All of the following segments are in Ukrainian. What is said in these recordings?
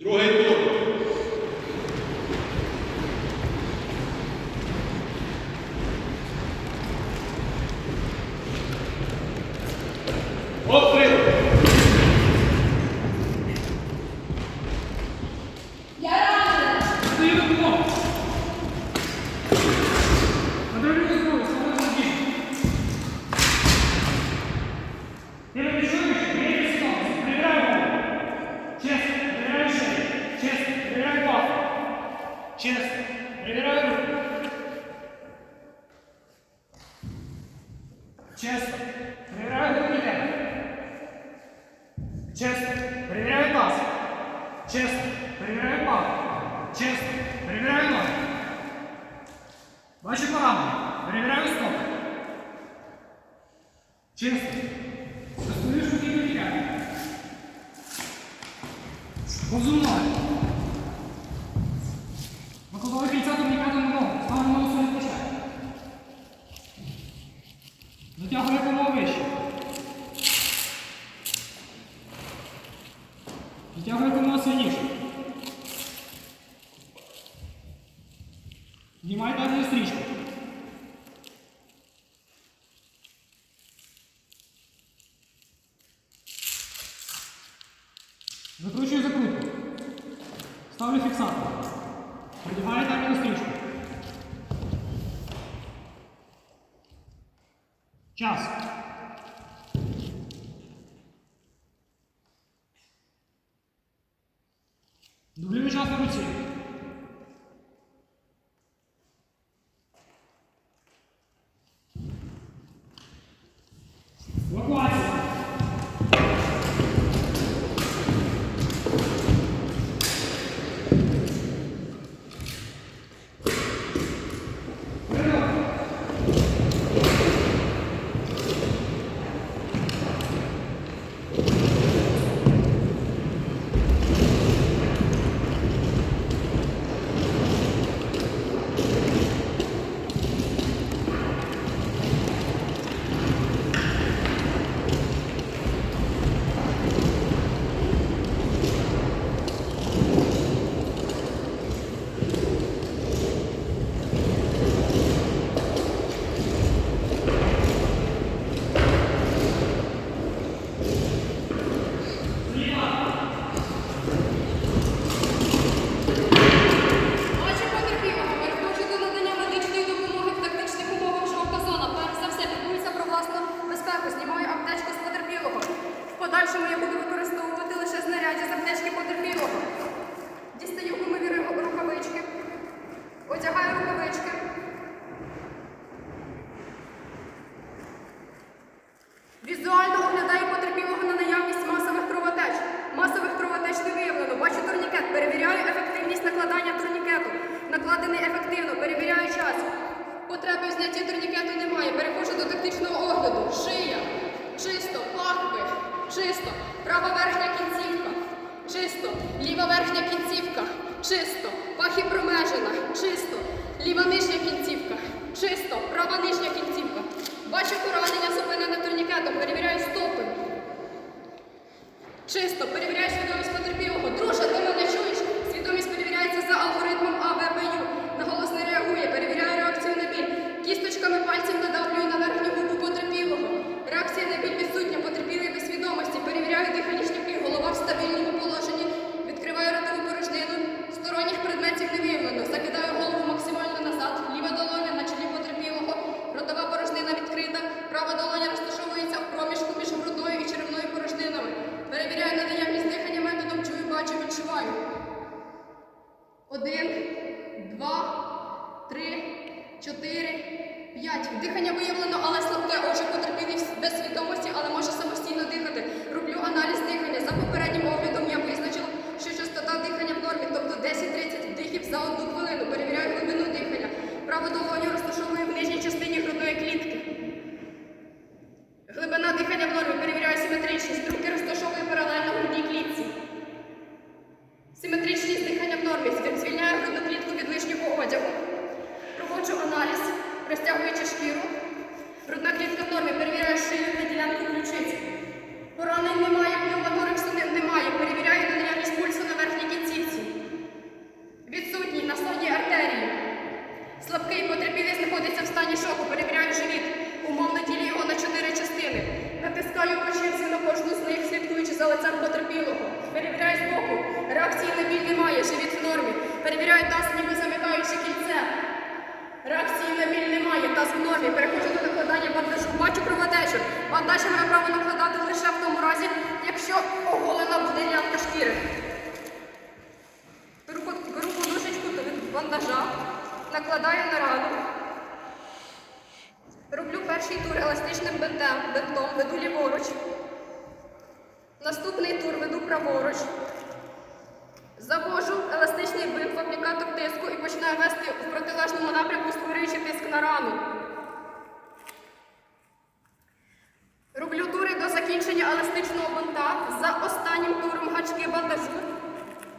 Другий тур. Постріл! Я ранена! Стою на блок. Контролюй зброю, Чесно, перевіряй таз. Чесно, перевіряю пах. Чесно, перевіряю ноги. Бачу поранення. Перевіряю стопи. Чесно. Стосуєш руки перевіряю. Повзу Затягую якомога сильніше. Знімай далі стрічку. Закручую закрутку. Ставлю фіксатор. Придягаю далі стрічку. Час. Дублюю час на турнікету. Накладений ефективно. Перевіряю час. Потреби в знятті турнікету немає. Переходжу до тактичного огляду. Шия. Чисто. Пахви. Чисто. Права верхня кінцівка. Чисто. Ліва верхня кінцівка. Чисто. Пахи промежина. Чисто. Ліва нижня кінцівка. Чисто. Права нижня кінцівка. Бачу поранення зупинене турнікетом. Перевіряю стопи. Чисто. Перевіряю свідомість потерпілого. Друже, ти мене алгоритмом АВПЮ. чотири, п'ять. Дихання виявлено, але слабке. Очі потерпілий без свідомості, але може самостійно дихати. Роблю аналіз дихання. За попереднім оглядом я визначила, що частота дихання в нормі, тобто 10-30 вдихів за одну хвилину. Перевіряю глибину дихання. Право долоню шкіру. Грудна клітка в нормі, перевіряє шию та ділянку ключиці. Поранень немає, пневмоторих судин немає. Перевіряє на наявність пульсу на верхній кінцівці. Відсутній на слабній артерії. Слабкий потерпілий знаходиться в стані шоку, перевіряю живіт. Умовно ділі його на чотири частини. Натискаю по черзі на кожну з них, слідкуючи за лицем потерпілого. Перевіряю збоку. Реакції на біль немає, живіт в нормі. Перевіряю таз, ніби за таз в нормі. Переходжу до накладання бандажу. Бачу кровотечу. Бандаж я маю право накладати лише в тому разі, якщо оголена буде лямка шкіри. Беру, беру подушечку бандажа, накладаю на рану. Роблю перший тур еластичним бинтом, веду ліворуч. Наступний тур веду праворуч. Завожу еластичний бинт в аплікатор тиску і починаю вести в протилежному напрямку, створюючи тиск на рану. Роблю тури до закінчення еластичного бинта. За останнім туром гачки бандажу.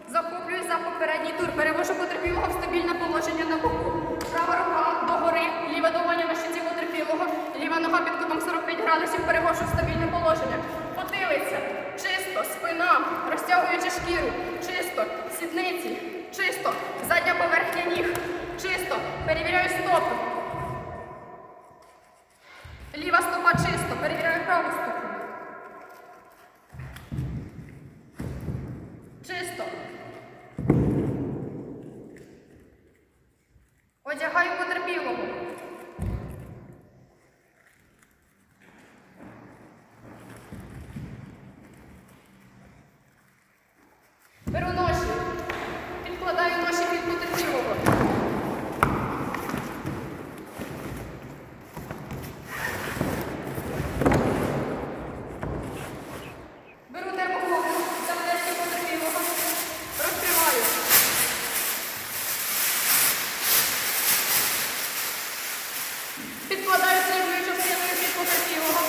Захоплюю за попередній тур. Перевожу потерпілого в стабільне положення на боку. Права рука догори, ліве долоня на щиті потерпілого, ліва нога під кутом 45 градусів перевожу в стабільне положення. Потилиця, чисто, спина, розтягуючи шкіру, чисто, сідниці, чисто, задня поверхня ніг, чисто, перевіряю стопи. Ліва стопа чисто, перевіряю праву стопу. Чисто. Одягаю потерпілого. Беру ноші. Підкладаю ноші під потерпілого. Беру термофобу, заплечки потерпілого. Розкриваю. Підкладаю срібною частиною під потерпілого.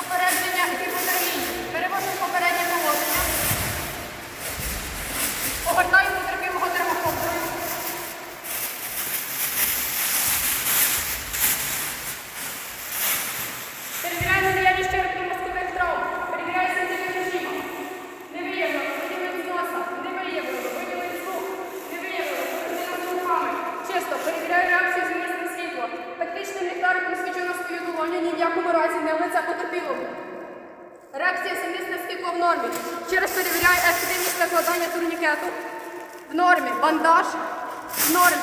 Попередження гіпотермії. Перевожу в попереднє положення. Огортаю потерпілого термофобою. Перевіряю на наявність черепно-мозкових травм. Перевіряю сенситив режиму. Не виявлено, виділення з носа. Не виявлено, виділення з рук. Не виявлено, виділення з руками. Чисто, перевіряю реакцію зміст на світло. Тактичним ліхтариком свічу на свою долоню, ні в якому разі не в лице потерпілого. Реакція на в нормі. Ще раз перевіряю ефективність накладання турнікету. В нормі. Бандаж. В нормі.